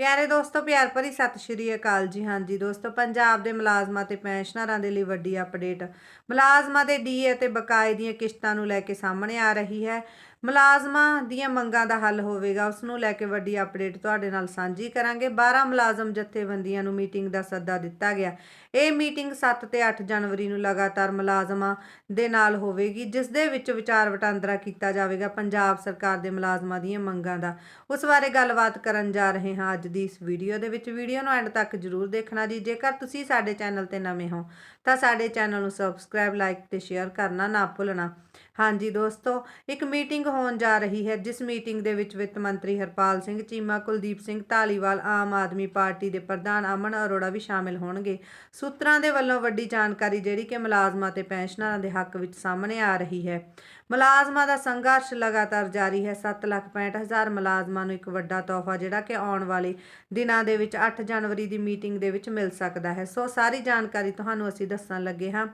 ਪਿਆਰੇ ਦੋਸਤੋ, ਪਿਆਰ ਭਰੀ ਸਤਿ ਸ਼੍ਰੀ ਅਕਾਲ ਜੀ। ਹਾਂਜੀ ਦੋਸਤੋ, ਪੰਜਾਬ ਦੇ ਮੁਲਾਜ਼ਮਾਂ ਤੇ ਪੈਨਸ਼ਨਰਾਂ ਦੇ ਲਈ ਵੱਡੀ ਅਪਡੇਟ ਮੁਲਾਜ਼ਮਾਂ ਦੇ ਡੀਏ ਅਤੇ ਬਕਾਏ ਦੀਆਂ ਕਿਸ਼ਤਾਂ ਨੂੰ ਲੈ ਕੇ ਸਾਹਮਣੇ ਆ ਰਹੀ ਹੈ। ਮੁਲਾਜ਼ਮਾਂ ਦੀਆਂ ਮੰਗਾਂ ਦਾ ਹੱਲ ਹੋਵੇਗਾ ਉਸ ਨੂੰ ਲੈ ਕੇ ਵੱਡੀ ਅਪਡੇਟ ਤੁਹਾਡੇ ਨਾਲ ਸਾਂਝੀ ਕਰਾਂਗੇ। 12 ਮੁਲਾਜ਼ਮ ਜਥੇਬੰਦੀਆਂ ਨੂੰ ਮੀਟਿੰਗ ਦਾ ਸੱਦਾ ਦਿੱਤਾ ਗਿਆ। ਇਹ ਮੀਟਿੰਗ 7 ਤੇ 8 ਜਨਵਰੀ ਨੂੰ ਲਗਾਤਾਰ ਮੁਲਾਜ਼ਮਾਂ ਦੇ ਨਾਲ ਹੋਵੇਗੀ, ਜਿਸ ਦੇ ਵਿੱਚ ਵਿਚਾਰ ਵਟਾਂਦਰਾ ਕੀਤਾ ਜਾਵੇਗਾ। ਪੰਜਾਬ ਸਰਕਾਰ ਦੇ ਮੁਲਾਜ਼ਮਾਂ ਦੀਆਂ ਮੰਗਾਂ ਦਾ ਉਸ ਬਾਰੇ ਗੱਲਬਾਤ ਕਰਨ ਜਾ ਰਹੇ ਹਾਂ ਅੱਜ ਦੀ ਇਸ ਵੀਡੀਓ ਦੇ ਵਿੱਚ। ਵੀਡੀਓ ਨੂੰ ਐਂਡ ਤੱਕ ਜਰੂਰ ਦੇਖਣਾ ਜੀ। ਜੇਕਰ ਤੁਸੀਂ ਸਾਡੇ ਚੈਨਲ ਤੇ ਨਵੇਂ ਹੋ, ਤਾਂ ਸਾਡੇ ਚੈਨਲ ਨੂੰ ਸਬਸਕ੍ਰਾਈਬ ਲਾਈਕ ਤੇ ਸ਼ੇਅਰ ਕਰਨਾ ਨਾ ਭੁੱਲਣਾ। ਹਾਂਜੀ ਦੋਸਤੋ, ਇੱਕ ਮੀਟਿੰਗ ਹੋਣ ਜਾ ਰਹੀ ਹੈ, ਜਿਸ ਮੀਟਿੰਗ ਦੇ ਵਿੱਚ ਵਿੱਤ ਮੰਤਰੀ ਹਰਪਾਲ ਸਿੰਘ ਚੀਮਾ, ਕੁਲਦੀਪ ਸਿੰਘ ਢਾਲੀਵਾਲ ਆਮ ਆਦਮੀ ਪਾਰਟੀ ਦੇ ਪ੍ਰਧਾਨ ਅਮਨ ਅਰੋੜਾ ਵੀ ਸ਼ਾਮਿਲ ਹੋਣਗੇ। ਸੂਤਰਾਂ ਦੇ ਵੱਲੋਂ ਵੱਡੀ ਜਾਣਕਾਰੀ ਜਿਹੜੀ ਕਿ ਮੁਲਾਜ਼ਮਾਂ ਤੇ ਪੈਨਸ਼ਨਰਾਂ ਦੇ ਹੱਕ ਵਿੱਚ ਸਾਹਮਣੇ ਆ ਰਹੀ ਹੈ। ਮੁਲਾਜ਼ਮਾਂ ਦਾ ਸੰਘਰਸ਼ ਲਗਾਤਾਰ ਜਾਰੀ ਹੈ। 765000 ਮੁਲਾਜ਼ਮਾਂ ਨੂੰ ਇੱਕ ਵੱਡਾ ਤੋਹਫਾ ਜਿਹੜਾ ਕਿ ਆਉਣ ਵਾਲੇ ਦਿਨਾਂ ਦੇ ਵਿੱਚ 8 ਜਨਵਰੀ ਦੀ ਮੀਟਿੰਗ ਦੇ ਵਿੱਚ ਮਿਲ ਸਕਦਾ ਹੈ। ਸੋ ਸਾਰੀ ਜਾਣਕਾਰੀ ਤੁਹਾਨੂੰ ਅਸੀਂ ਦੱਸਣ ਲੱਗੇ ਹਾਂ।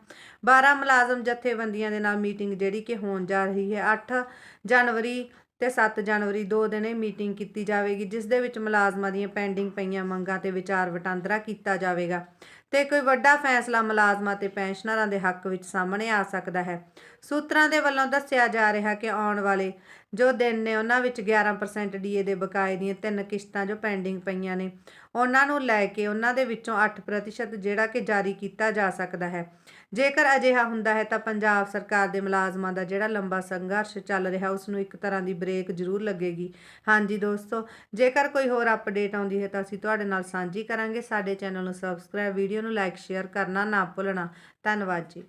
12 ਮੁਲਾਜ਼ਮ ਜਥੇਬੰਦੀਆਂ ਦੇ ਨਾਲ ਮੀਟਿੰਗ ਜਿਹੜੀ ਕਿ ਹੋਣ ਜਾ ਰਹੀ ਹੈ। 8 ਜਨਵਰੀ ਤੇ 7 ਜਨਵਰੀ ਦੋ ਦਿਨ ਇਹ ਮੀਟਿੰਗ ਕੀਤੀ ਜਾਵੇਗੀ, ਜਿਸ ਦੇ ਵਿੱਚ ਮੁਲਾਜ਼ਮਾਂ ਦੀਆਂ ਪੈਂਡਿੰਗ ਪਈਆਂ ਮੰਗਾਂ ਤੇ ਵਿਚਾਰ ਵਟਾਂਦਰਾ ਕੀਤਾ ਜਾਵੇਗਾ ਤੇ ਕੋਈ ਵੱਡਾ ਫੈਸਲਾ ਮੁਲਾਜ਼ਮਾਂ ਤੇ ਪੈਨਸ਼ਨਰਾਂ ਦੇ ਹੱਕ ਵਿੱਚ ਸਾਹਮਣੇ ਆ ਸਕਦਾ ਹੈ। ਸੂਤਰਾਂ ਦੇ ਵੱਲੋਂ ਦੱਸਿਆ ਜਾ ਰਿਹਾ ਕਿ ਆਉਣ ਵਾਲੇ ਜੋ ਦਿਨ ਨੇ ਉਹਨਾਂ ਵਿੱਚ 11% ਡੀਏ ਦੇ ਬਕਾਏ ਦੀਆਂ ਤਿੰਨ ਕਿਸ਼ਤਾਂ ਜੋ ਪੈਂਡਿੰਗ ਪਈਆਂ ਨੇ, ਉਹਨਾਂ ਨੂੰ ਲੈ ਕੇ ਉਹਨਾਂ ਦੇ ਵਿੱਚੋਂ 8% ਜਿਹੜਾ ਕਿ ਜਾਰੀ ਕੀਤਾ ਜਾ ਸਕਦਾ ਹੈ। ਜੇਕਰ ਅਜਿਹਾ ਹੁੰਦਾ ਹੈ ਤਾਂ ਪੰਜਾਬ ਸਰਕਾਰ ਦੇ ਮੁਲਾਜ਼ਮਾਂ ਦਾ ਜਿਹੜਾ ਲੰਬਾ ਸੰਘਰਸ਼ ਚੱਲ ਰਿਹਾ, ਉਸ ਨੂੰ ਇੱਕ ਤਰ੍ਹਾਂ ਦੀ ਬ੍ਰੇਕ ਜ਼ਰੂਰ ਲੱਗੇਗੀ। ਹਾਂਜੀ ਦੋਸਤੋ, ਜੇਕਰ ਕੋਈ ਹੋਰ ਅਪਡੇਟ ਆਉਂਦੀ ਹੈ ਤਾਂ ਅਸੀਂ ਤੁਹਾਡੇ ਨਾਲ ਸਾਂਝੀ ਕਰਾਂਗੇ। ਸਾਡੇ ਚੈਨਲ ਨੂੰ ਸਬਸਕ੍ਰਾਈਬ ਵੀਡੀਓ ਨੂੰ ਲਾਈਕ ਸ਼ੇਅਰ ਕਰਨਾ ਨਾ ਭੁੱਲਣਾ। ਧੰਨਵਾਦ ਜੀ।